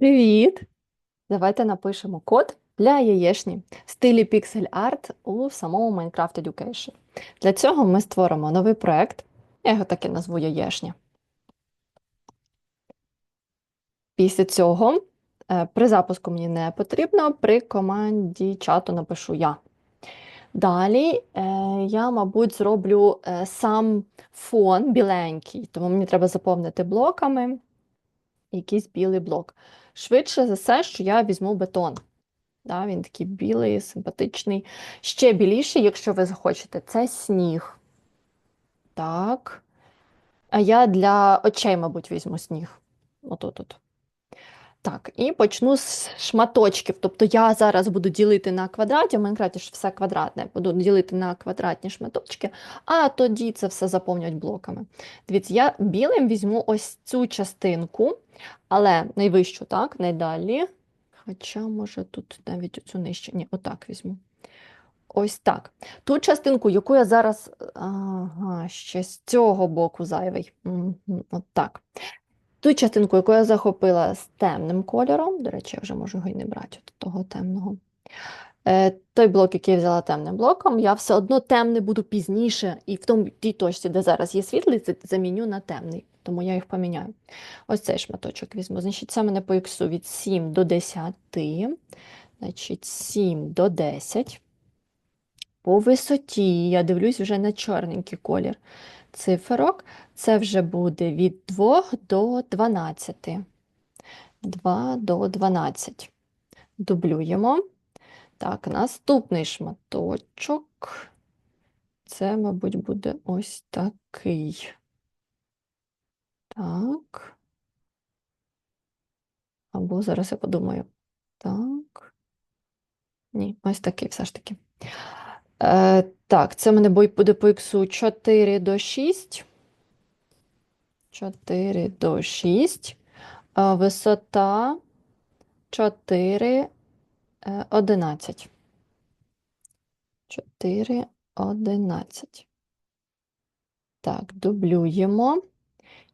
Привіт! Давайте напишемо код для яєшні в стилі Pixel Art у самому Minecraft Education. Для цього ми створимо новий проект. Я його так і назву яєшня. Після цього е, при запуску мені не потрібно, при команді чату напишу я. Далі е, я, мабуть, зроблю е, сам фон біленький, тому мені треба заповнити блоками якийсь білий блок. Швидше за все, що я візьму бетон. Да, Він такий білий, симпатичний. Ще біліший, якщо ви захочете, це сніг. Так. А я для очей, мабуть, візьму сніг. Отут. Так, і почну з шматочків. Тобто я зараз буду ділити на квадраті, в Майнкрафті ж все квадратне, буду ділити на квадратні шматочки, а тоді це все заповнювати блоками. Дивіться, я білим візьму ось цю частинку, але найвищу, так, найдалі. Хоча, може, тут навіть оцю нижче. Ні, отак візьму. Ось так. Ту частинку, яку я зараз. Ага, ще з цього боку зайвий. Угу, От так. Ту частинку, яку я захопила з темним кольором, до речі, я вже можу його і не брати от того темного. Е, Той блок, який я взяла темним блоком, я все одно темний буду пізніше, і в тому тій точці, де зараз є світлий, заміню на темний, тому я їх поміняю. Ось цей шматочок візьму. Значить, це мене по іксу від 7 до 10. Значить, 7 до 10. По висоті я дивлюсь вже на чорненький колір циферок. Це вже буде від 2 до 12. 2 до 12. Дублюємо. Так, наступний шматочок. Це, мабуть, буде ось такий. Так. Або зараз я подумаю. Так. Ні, ось такий все ж таки. Е, Так, це в мене буде по іксу 4 до 6. 4 до 6. А висота 4, 11. 4, 11. Так, дублюємо.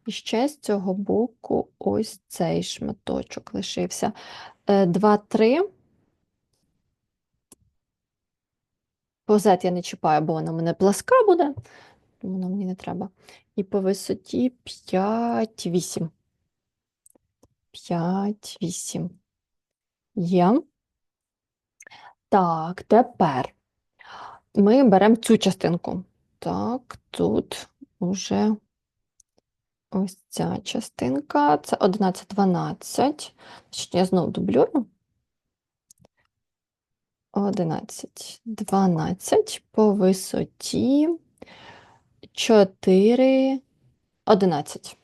І ще з цього боку ось цей шматочок лишився. 2, 3. По Z я не чіпаю, бо вона мене пласка буде, вона мені не треба. І по висоті 5, 8. 5, 8. Є. Так, тепер ми беремо цю частинку. Так, тут уже ось ця частинка. Це 11, 12. Значить, я знову дублюю. 11, 12 по висоті 4, 11.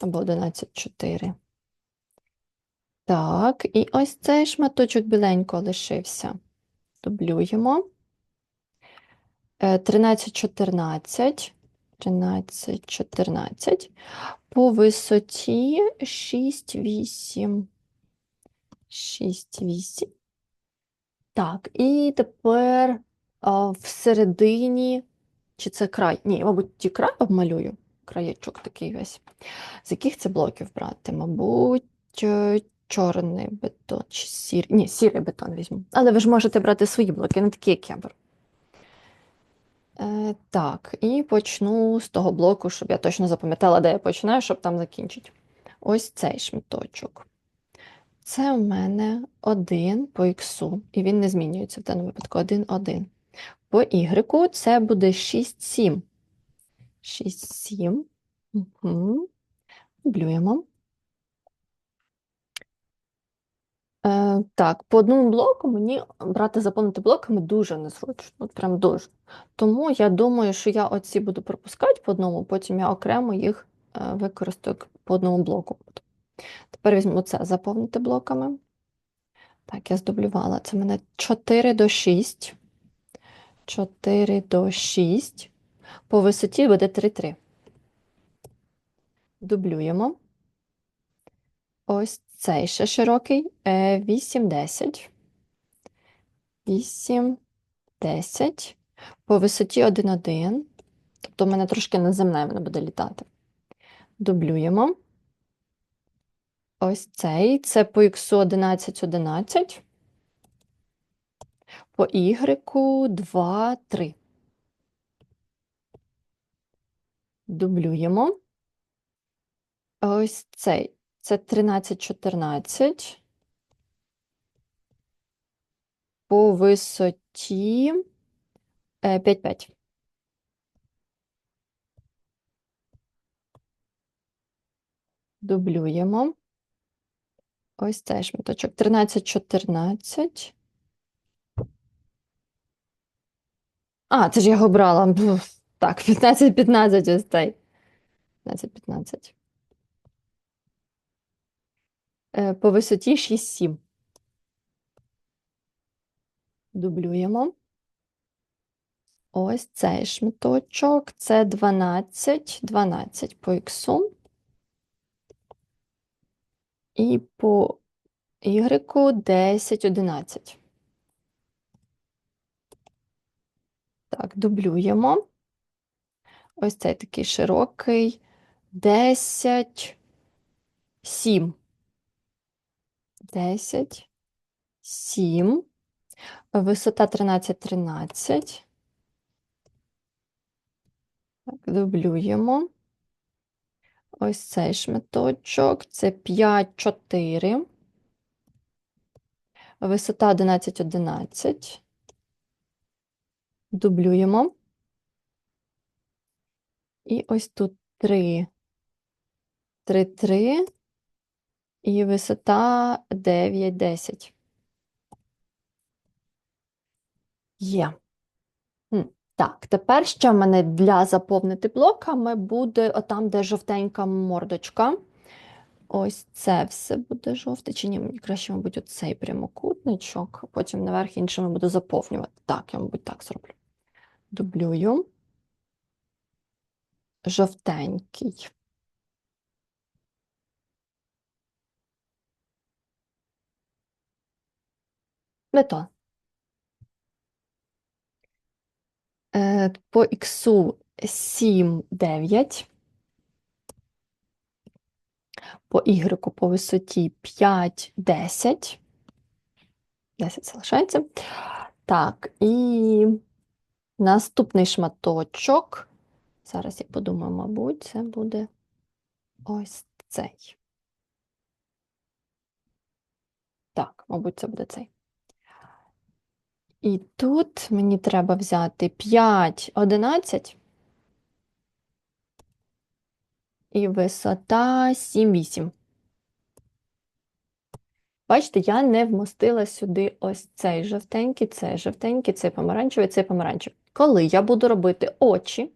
Або 11, 4. Так, і ось цей шматочок біленько лишився. Дублюємо. 13, 14. 13, 14. По висоті 6, 8. 6, 8. Так, і тепер а, всередині, чи це край? Ні, мабуть, ті край обмалюю. Краєчок такий весь. З яких це блоків брати? Мабуть, е, чорний бетон чи сірий. Ні, сірий бетон візьму. Але ви ж можете брати свої блоки, не такі, як я беру. Е, Так, і почну з того блоку, щоб я точно запам'ятала, де я починаю, щоб там закінчити. Ось цей шматочок. Це у мене 1 по х, і він не змінюється в даному випадку 1, 1. По y це буде 6, 7. 6, 7. Угу. Дублюємо. Е, Так, по одному блоку мені брати заповнити блоками дуже незручно, от прям дуже. Тому я думаю, що я оці буду пропускати по одному, потім я окремо їх е, використаю по одному блоку. Тепер візьму це заповнити блоками. Так, я здублювала. Це мене 4 до 6. 4 до 6. По висоті буде 3, 3. Дублюємо. Ось цей ще широкий. 8, 10. 8, 10. По висоті 1, 1. Тобто в мене трошки на земле воно буде літати. Дублюємо. Ось цей. Це по х 11, 11. По y 2, 3. Дублюємо. Ось цей. Це 13, 14. По висоті 5, 5. Дублюємо. Ось цей шматочок. 13, 14. А, це ж я його брала. Так, 15, 15 ось цей. 15, 15. Е, По висоті 6, 7. Дублюємо. Ось цей шматочок. Це 12, 12 по іксу. І по Y 10, 11. Так, дублюємо. Ось цей такий широкий. 10, 7. 10, 7. Висота 13, 13. Так, дублюємо. Ось цей шматочок. Це 5, 4. Висота 11, 11. Дублюємо. І ось тут 3, 3, 3. І висота 9, 10. Є. Так, тепер ще в мене для заповнити блоками буде отам, де жовтенька мордочка. Ось це все буде жовте. Чи ні, мені краще, мабуть, оцей прямокутничок, потім наверх іншими буду заповнювати. Так, я, мабуть, так зроблю. Дублюю. Жовтенький. Бетон. Е, По іксу 7, 9. По Y по висоті 5, 10. 10 залишається. Так, і наступний шматочок. Зараз я подумаю, мабуть, це буде ось цей. Так, мабуть, це буде цей. І тут мені треба взяти 5, 11 і висота 7, 8. Бачите, я не вмостила сюди ось цей жовтенький, цей жовтенький, цей помаранчевий, цей помаранчевий. Коли я буду робити очі,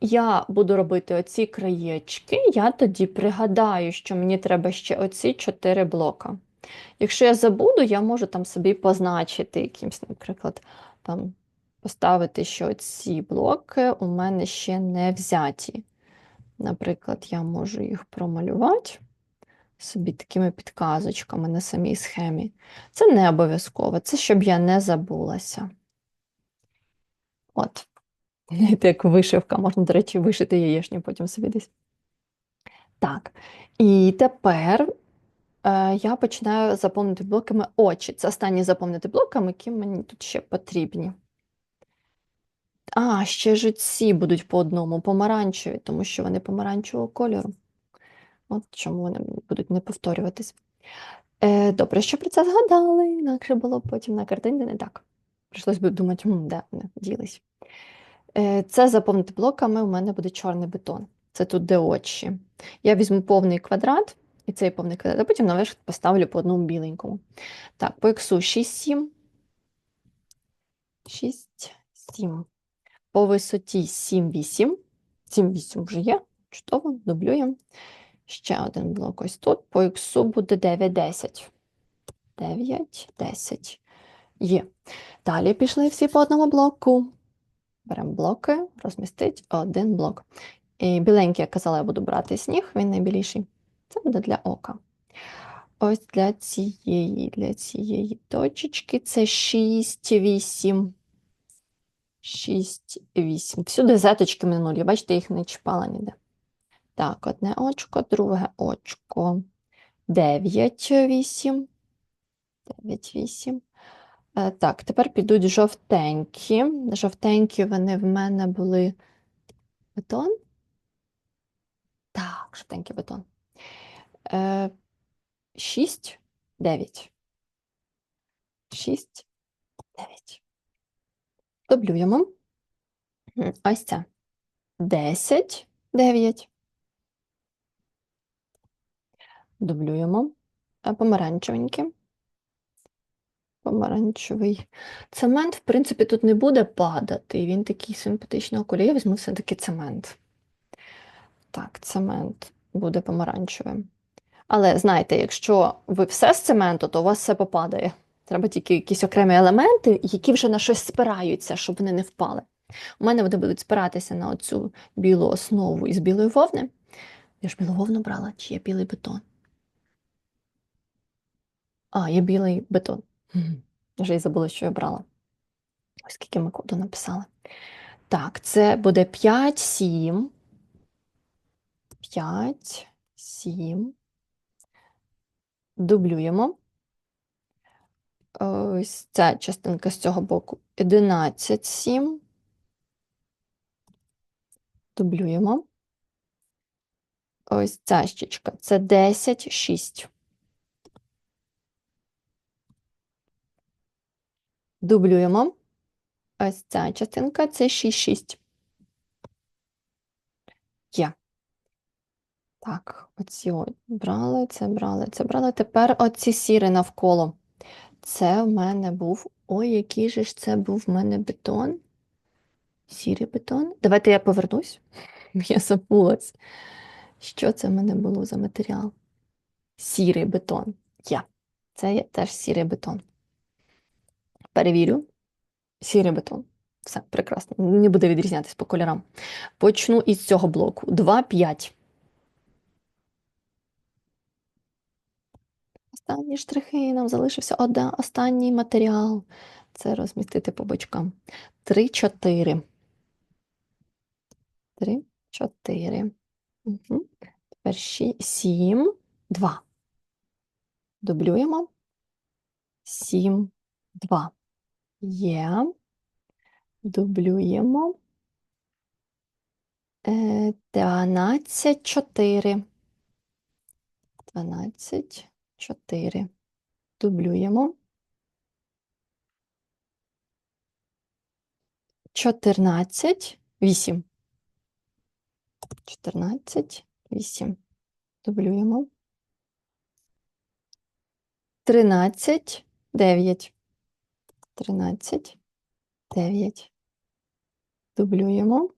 я буду робити оці краєчки, я тоді пригадаю, що мені треба ще оці 4 блока. Якщо я забуду, я можу там собі позначити якимсь, наприклад, там поставити, що ці блоки у мене ще не взяті. Наприклад, я можу їх промалювати собі такими підказочками на самій схемі. Це не обов'язково, це щоб я не забулася. От, як вишивка, можна, до речі, вишити яєчню потім собі десь. Так, і тепер е, я починаю заповнити блоками очі. Це останні заповнити блоками, які мені тут ще потрібні. А, ще ж ці будуть по одному помаранчеві, тому що вони помаранчевого кольору. От чому вони будуть не повторюватись. Е, Добре, що про це згадали, інакше було потім на картинці не так. Прийшлось би думати, «М, де вони ділись. Е, Це заповнити блоками, у мене буде чорний бетон. Це тут де очі. Я візьму повний квадрат, і цей повний квадрат, а потім наверх поставлю по одному біленькому. Так, по іксу 6, 7. 6, 7. По висоті 7, 8. 7, 8 вже є. Чудово, дублюємо. Ще один блок ось тут. По іксу буде 9, 10. 9, 10. Є. Далі пішли всі по одному блоку. Беремо блоки, розмістить один блок. І біленький, я казала, я буду брати сніг, він найбіліший. Це буде для ока. Ось для цієї, для цієї точечки це 6, 8. 6, 8. Всюди зеточки минулі. Бачите, їх не чіпала ніде. Так, одне очко, друге очко. 9, 8. 9, 8. Е, Так, тепер підуть жовтенькі. Жовтенькі вони в мене були бетон. Так, жовтенький бетон. Е, 6, 9. 6, 9. Дублюємо. Ось це. 10, 9. Дублюємо. Помаранчевенький. Помаранчевий. Цемент, в принципі, тут не буде падати. Він такий симпатичного кольору. Я візьму все-таки цемент. Так, цемент буде помаранчевим. Але знаєте, якщо ви все з цементу, то у вас все попадає. Треба тільки якісь окремі елементи, які вже на щось спираються, щоб вони не впали. У мене вони будуть спиратися на оцю білу основу із білої вовни. Я ж білу вовну брала, чи є білий бетон? А, є білий бетон. Вже й забула, що я брала. Ось скільки ми коду написали. Так, це буде 5, 7. 5, 7. Дублюємо. Ось ця частинка з цього боку 11, 7. Дублюємо. Ось ця щічка це 10, 6. Дублюємо. Ось ця частинка це 6, 6. Є. Так, оці от брали, це брали, це брали. Тепер оці сіри навколо. Це в мене був. Ой, який же ж це був в мене бетон? Сірий бетон. Давайте я повернусь. Я забулась. Що це в мене було за матеріал? Сірий бетон. Є. Це є теж сірий бетон. Перевірю. Сірий бетон. Все, прекрасно. Не буде відрізнятися по кольорам. Почну із цього блоку. 2, 5. Останні штрихи, нам залишився один останній матеріал. Це розмістити по бочкам. 3, 4. 3, 4. Угу. Тепер 7, 2. Дублюємо. 7, 2. Є. Дублюємо. Е, 12, 4. 12, 4. Дублюємо. 14, 8. 14, 8. Дублюємо. 13, 9. 13, 9. Дублюємо.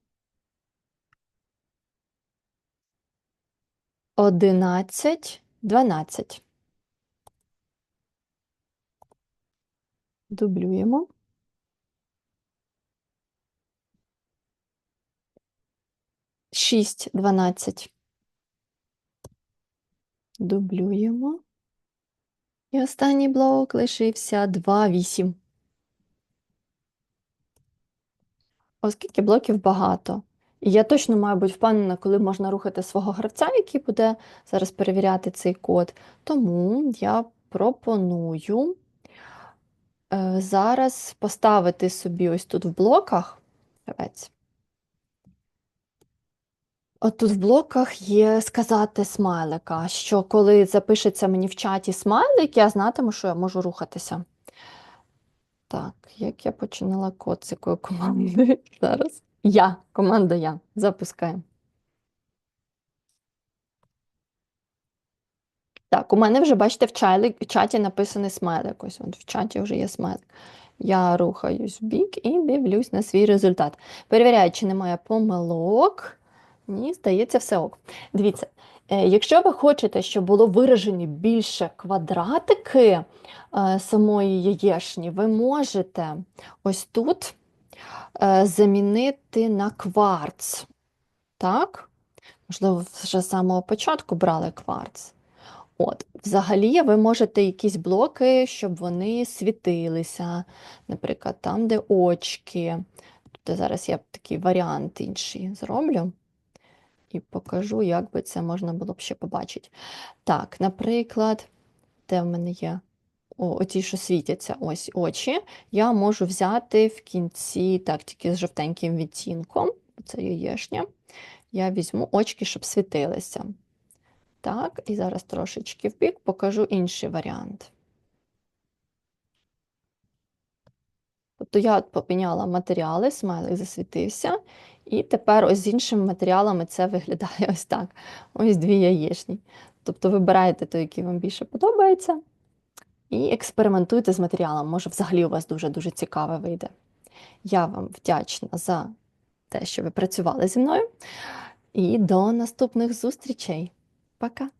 11, 12. Дублюємо. Шість, дванадцять. Дублюємо. І останній блок лишився 2, 8. Оскільки блоків багато. І я точно маю бути впевнена, коли можна рухати свого гравця, який буде зараз перевіряти цей код. Тому я пропоную е, зараз поставити собі ось тут в блоках. Гравець. От тут в блоках є сказати смайлика, що коли запишеться мені в чаті смайлик, я знатиму, що я можу рухатися. Так, як я починала якої команди зараз? Я, команда я. Запускаємо. Так, у мене вже, бачите, в чайлі- в чаті написаний смайлик. Ось от в чаті вже є смайлик. Я рухаюсь в бік і дивлюсь на свій результат. Перевіряю, чи немає помилок. Ні, здається, все ок. Дивіться, е, якщо ви хочете, щоб було виражені більше квадратики е, самої яєшні, ви можете ось тут е, замінити на кварц. Так? Можливо, вже з самого початку брали кварц. От, взагалі, ви можете якісь блоки, щоб вони світилися. Наприклад, там, де очки. Тобто зараз я такий варіант інший зроблю. і покажу, як би це можна було б ще побачити. Так, наприклад, де в мене є о, оті, що світяться, ось очі, я можу взяти в кінці, так, тільки з жовтеньким відтінком, це яєшня. Я візьму очки, щоб світилися. Так, і зараз трошечки вбік покажу інший варіант. Тобто я поміняла матеріали, смайлик засвітився, і тепер ось з іншими матеріалами це виглядає ось так. Ось дві яєчні. Тобто вибирайте той, який вам більше подобається, і експериментуйте з матеріалом. Може, взагалі у вас дуже-дуже цікаве вийде. Я вам вдячна за те, що ви працювали зі мною. І до наступних зустрічей. Пока!